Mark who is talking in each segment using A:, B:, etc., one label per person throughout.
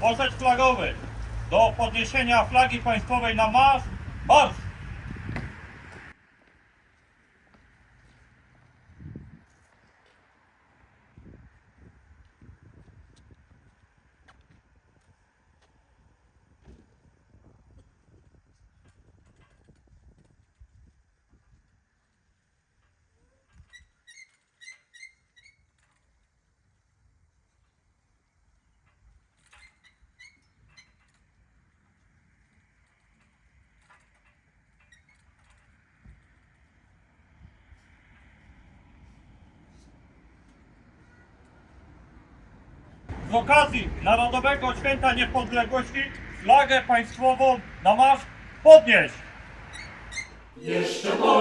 A: Orzecz flagowy. Do podniesienia flagi państwowej na marsz. Marsz! Z okazji Narodowego Święta Niepodległości flagę państwową na marsz podnieść!
B: Jeszcze Polska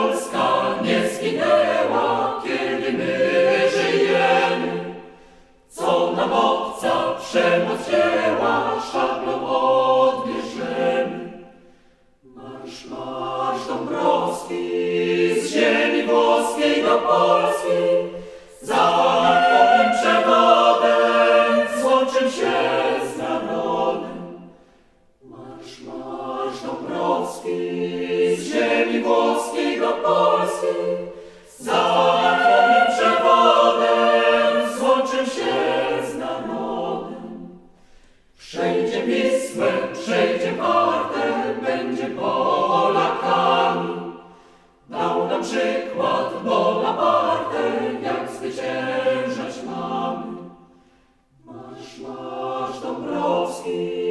A: see.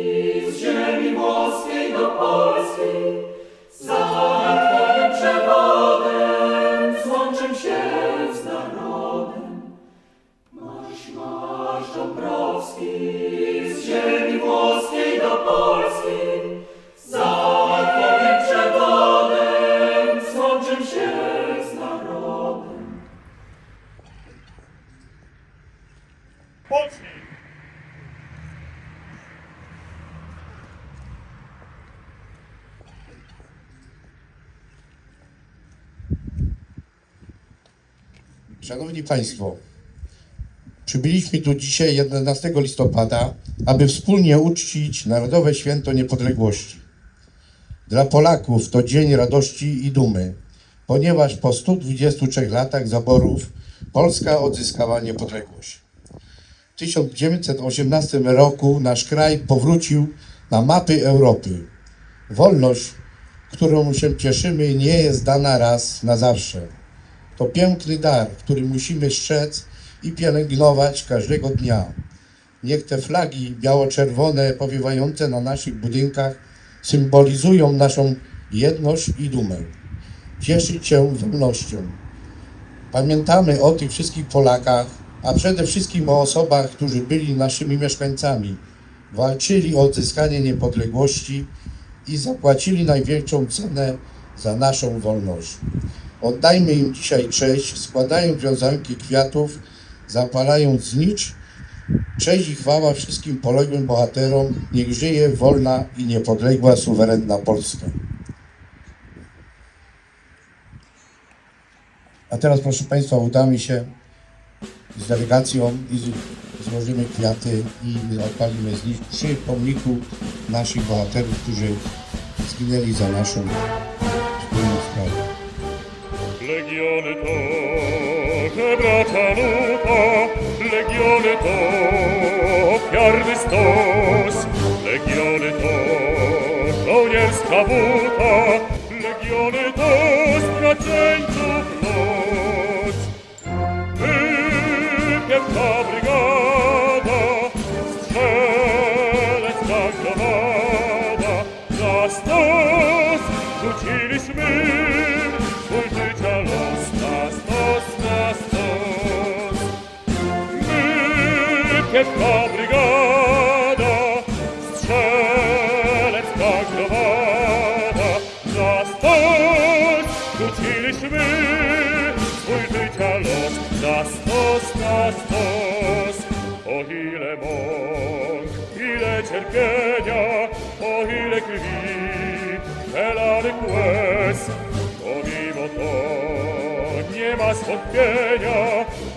C: Szanowni Państwo, przybyliśmy tu dzisiaj 11 listopada, aby wspólnie uczcić Narodowe Święto Niepodległości. Dla Polaków to dzień radości i dumy, ponieważ po 123 latach zaborów Polska odzyskała niepodległość. W 1918 roku nasz kraj powrócił na mapy Europy. Wolność, którą się cieszymy, nie jest dana raz na zawsze. To piękny dar, który musimy strzec i pielęgnować każdego dnia. Niech te flagi biało-czerwone powiewające na naszych budynkach symbolizują naszą jedność i dumę. Cieszyć się wolnością. Pamiętamy o tych wszystkich Polakach, a przede wszystkim o osobach, którzy byli naszymi mieszkańcami, walczyli o odzyskanie niepodległości i zapłacili największą cenę za naszą wolność. Oddajmy im dzisiaj cześć, składając wiązanki kwiatów, zapalając znicz. Cześć i chwała wszystkim poległym bohaterom. Niech żyje wolna i niepodległa, suwerenna Polska. A teraz, proszę Państwa, udamy się z delegacją i z- złożymy kwiaty i odpalimy znicz przy pomniku naszych bohaterów, którzy zginęli za naszą.
D: Legiony to, bracia luta, legiony to ofiarny stos, legiony to żołnierska buta, legiony to straceńców los. Wypięta brygada, Wypięta brygada, strzelecka gromada, na stos rzuciliśmy swój życia los, na stos, na stos. O ile mąk, ile cierpienia, o ile krwi, przelanych łez, pomimo to nie ma zwątpienia,